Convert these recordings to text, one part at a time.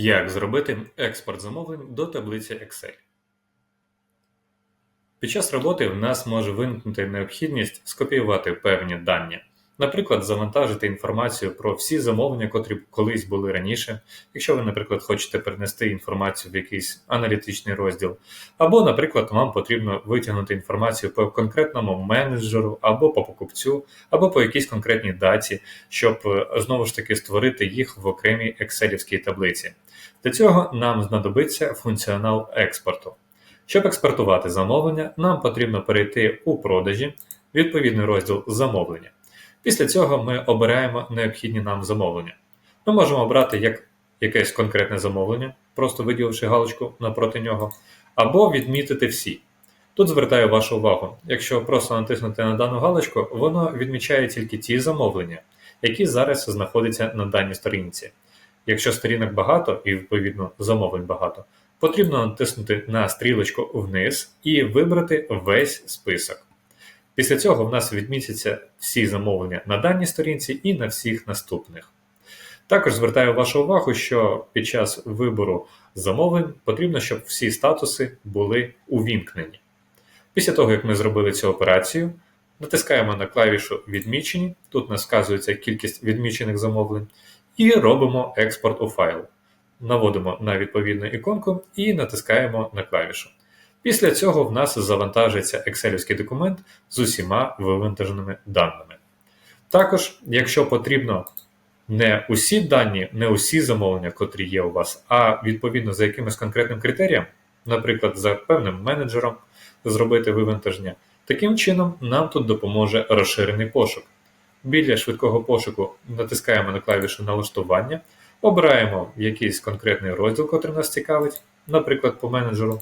Як зробити експорт замовлень до таблиці Excel? Під час роботи в нас може виникнути необхідність скопіювати певні дані, наприклад, завантажити інформацію про всі замовлення, котрі колись були раніше, якщо ви, наприклад, хочете перенести інформацію в якийсь аналітичний розділ, або, наприклад, вам потрібно витягнути інформацію по конкретному менеджеру, або по покупцю, або по якійсь конкретній даті, щоб е, знову ж таки створити їх в окремій екселівській таблиці. Для цього нам знадобиться функціонал експорту. Щоб експортувати замовлення, нам потрібно перейти у продажі, відповідний розділ замовлення. Після цього ми обираємо необхідні нам замовлення. Ми можемо обрати як якесь конкретне замовлення, просто виділивши галочку напроти нього, або відмітити всі. Тут звертаю вашу увагу, якщо просто натиснути на дану галочку, воно відмічає тільки ті замовлення, які зараз знаходяться на даній сторінці. Якщо сторінок багато і відповідно замовлень багато, потрібно натиснути на стрілочку вниз і вибрати весь список. Після цього в нас відмітяться всі замовлення на даній сторінці і на всіх наступних. Також звертаю вашу увагу, що під час вибору замовлень потрібно, щоб всі статуси були увімкнені. Після того, як ми зробили цю операцію, натискаємо на клавішу Відмічені, тут нас вказується кількість відмічених замовлень, і робимо експорт у файл. Наводимо на відповідну іконку і натискаємо на клавішу. Після цього в нас завантажиться екселівський документ з усіма вивантаженими даними. Також, якщо потрібно не усі дані, не усі замовлення, котрі є у вас, а відповідно за якимось конкретним критерієм, наприклад, за певним менеджером, зробити вивантаження, таким чином нам тут допоможе розширений пошук. Біля швидкого пошуку натискаємо на клавішу налаштування, обираємо якийсь конкретний розділ, котрий нас цікавить, наприклад, по менеджеру.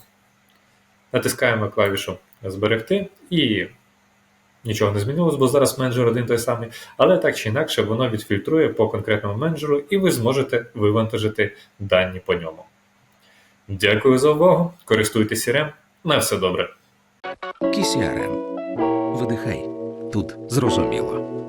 Натискаємо клавішу Зберегти і нічого не змінилось, бо зараз менеджер один той самий, але так чи інакше воно відфільтрує по конкретному менеджеру і ви зможете вивантажити дані по ньому. Дякую за увагу. Користуйтесь CRM. На все добре. KCRM. Видихай. Тут зрозуміло.